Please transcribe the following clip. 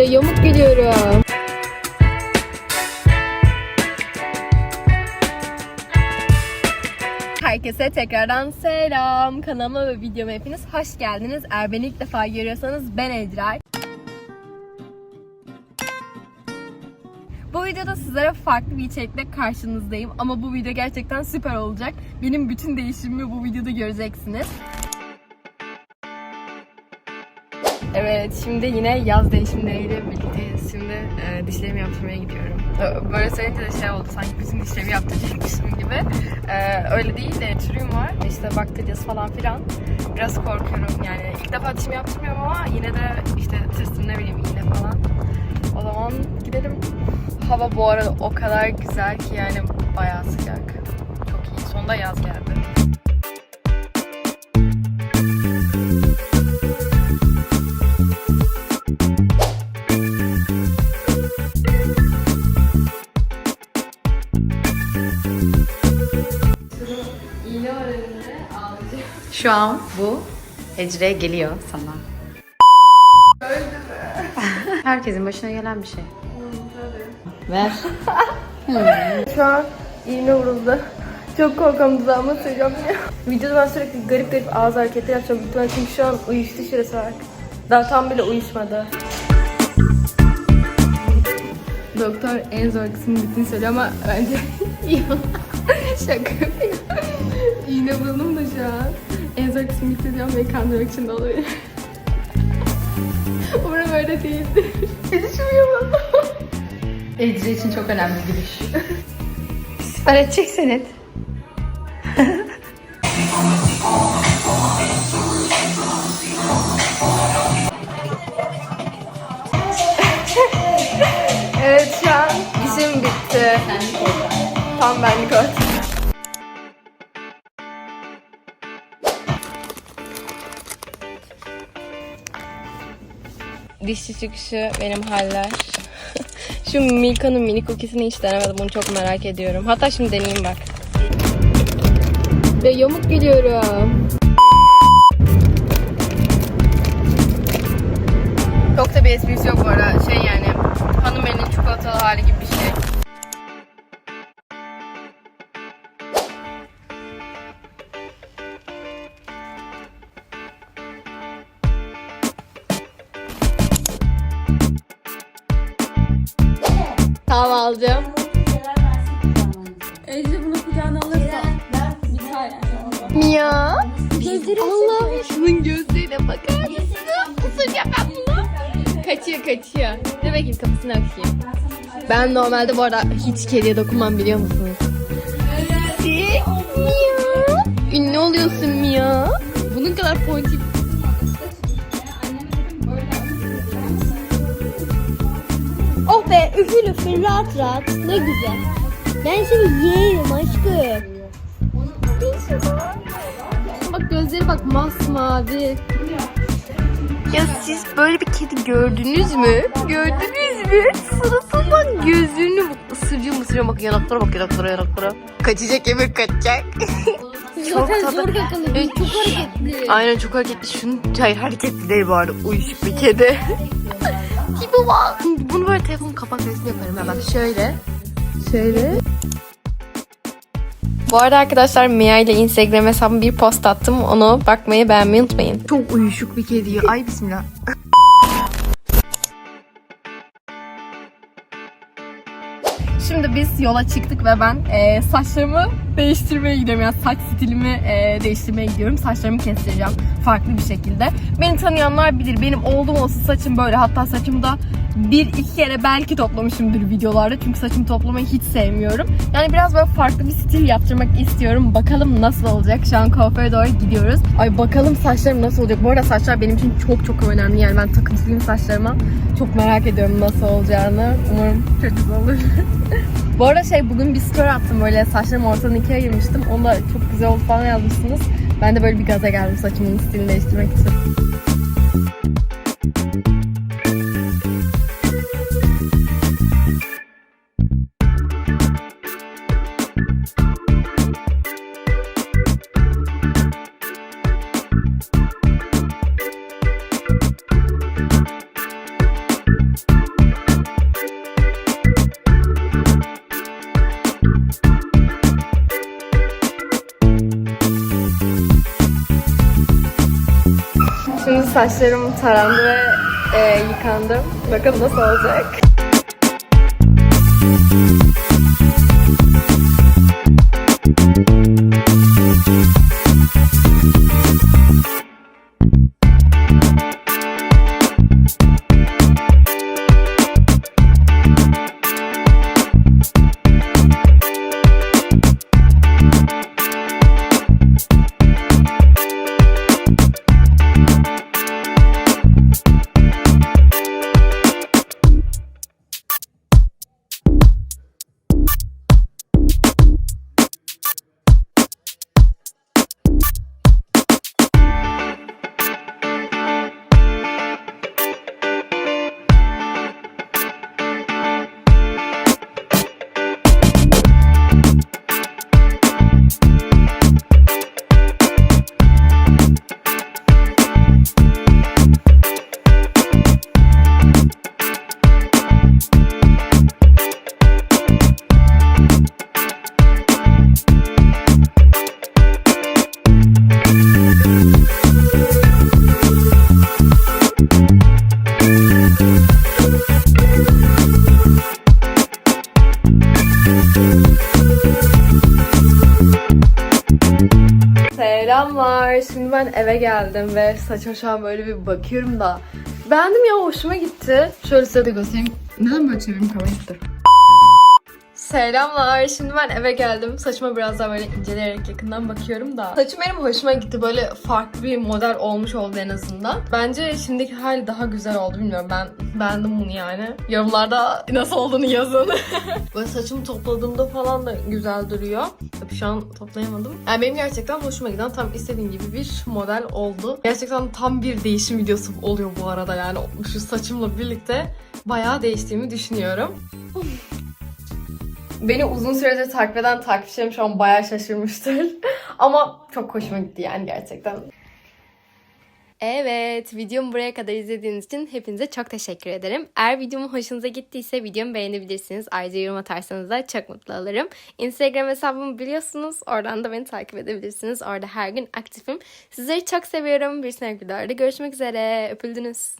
Ve yamuk gidiyorum. Herkese tekrardan selam. Kanalıma ve videoma hepiniz hoş geldiniz. Eğer beni ilk defa görüyorsanız ben Edray. Bu videoda sizlere farklı bir içerikle karşınızdayım ama bu video gerçekten süper olacak. Benim bütün değişimimi bu videoda göreceksiniz. Evet, şimdi yine yaz değişimleriyle birlikteyiz. Şimdi e, dişlerimi yaptırmaya gidiyorum. Böyle söyleyince de şey oldu, sanki bütün dişlerimi yaptıracakmışım gibi. E, öyle değil de çürüğüm var. İşte bakteriyası falan filan. Biraz korkuyorum yani. ilk defa dişimi yaptırmıyorum ama yine de işte tırstım ne bileyim iğne falan. O zaman gidelim. Hava bu arada o kadar güzel ki yani bayağı sıcak. Çok iyi. Sonunda yaz geldi. Ağlayacağım. Şu an bu Ecre geliyor sana. Herkesin başına gelen bir şey. Ver. Şu an iğne vuruldu. Çok korkuyorum dudağıma sığacağım diye. Videoda ben sürekli garip garip ağız hareketleri yapacağım. Lütfen çünkü şu an uyuştu şurası bak. Daha tam bile uyuşmadı. Doktor en zor kısmı bittiğini söylüyor ama bence iyi. Şaka yapıyor. İğne vurulum da şu an. En zor kısmı bitti diyorum beni kandırmak için de olabilir. Umarım öyle değildir. Gülüşüm yapalım. Ecre için çok önemli gülüş. Süper edeceksin et. Evet şu an işim bitti. Tam benlik artık. Dişçi çıkışı benim haller. Şu Milka'nın mini cookiesini hiç denemedim. Bunu çok merak ediyorum. Hatta şimdi deneyeyim bak. Ve yamuk gidiyorum. Çok da bir esprisi yok bu arada. Şey yani hanım elinin çikolatalı hali gibi bir şey. Alacağım. Ece bunu kucağına alırsa biter yani. Mia. Allah'ım şunun gözlerine bakar mısın? Isıracağım ben bunu. Kaçıyor kaçıyor. Dur bakayım kapısını açayım. Ben normalde bu arada hiç kediye dokunmam biliyor musunuz? Mia. Ünlü oluyorsun Mia. Bunun kadar ponçik. Üfür üfür rahat rahat ne güzel. Ben seni yerim aşkım. Bak gözleri bak masmavi. Ya siz böyle bir kedi gördünüz mü? Gördünüz mü? Gözlerini bak ısırıyor mısırıyor bak yanaklara bak yanaklara yanaklara. Kaçacak Emir kaçacak. Zaten tatlı. zor kakaladı. Evet. Çok hareketli. Aynen çok hareketli. Şunun hayır hareketli değil bu arada. Uyuşuk bir kedi. Tipi bak. Bunu böyle telefonun kapak resmi yaparım. Bak şöyle. Şöyle. Bu arada arkadaşlar Mia ile Instagram hesabıma bir post attım. Onu bakmayı beğenmeyi unutmayın. Çok uyuşuk bir kedi ya. Ay bismillah. Şimdi biz yola çıktık ve ben e, saçlarımı değiştirmeye gidiyorum. Yani saç stilimi e, değiştirmeye gidiyorum. Saçlarımı kestireceğim farklı bir şekilde. Beni tanıyanlar bilir. Benim oldum olsa saçım böyle. Hatta saçımı da bir iki kere belki toplamışımdır videolarda. Çünkü saçımı toplamayı hiç sevmiyorum. Yani biraz böyle farklı bir stil yaptırmak istiyorum. Bakalım nasıl olacak. Şu an kuaföre doğru gidiyoruz. Ay bakalım saçlarım nasıl olacak. Bu arada saçlar benim için çok çok önemli. Yani ben takıntılıyım saçlarıma. Çok merak ediyorum nasıl olacağını. Umarım çok olur. Bu arada şey bugün bir story attım böyle saçlarımı ortadan ikiye ayırmıştım. Onu da çok güzel oldu falan yazmışsınız. Ben de böyle bir gaza geldim saçımın stilini değiştirmek için. Saçlarım tarandı ve e, yıkandım. Bakalım nasıl olacak. Ben eve geldim ve saçma şu an böyle bir bakıyorum da. Beğendim ya hoşuma gitti. Şöyle size de göstereyim. Neden böyle çevireyim kamerayı? Selamlar. Şimdi ben eve geldim. Saçıma biraz daha böyle inceleyerek yakından bakıyorum da. Saçım benim hoşuma gitti. Böyle farklı bir model olmuş oldu en azından. Bence şimdiki hali daha güzel oldu. Bilmiyorum ben beğendim bunu yani. Yorumlarda nasıl olduğunu yazın. böyle saçımı topladığımda falan da güzel duruyor. Tabii şu an toplayamadım. Yani benim gerçekten hoşuma giden tam istediğim gibi bir model oldu. Gerçekten tam bir değişim videosu oluyor bu arada yani şu saçımla birlikte bayağı değiştiğimi düşünüyorum. Beni uzun süredir takip eden takipçilerim şu an bayağı şaşırmıştır. Ama çok hoşuma gitti yani gerçekten. Evet, videomu buraya kadar izlediğiniz için hepinize çok teşekkür ederim. Eğer videomu hoşunuza gittiyse videomu beğenebilirsiniz. Ayrıca yorum atarsanız da çok mutlu olurum. Instagram hesabımı biliyorsunuz. Oradan da beni takip edebilirsiniz. Orada her gün aktifim. Sizleri çok seviyorum. Bir sonraki videoda görüşmek üzere. Öpüldünüz.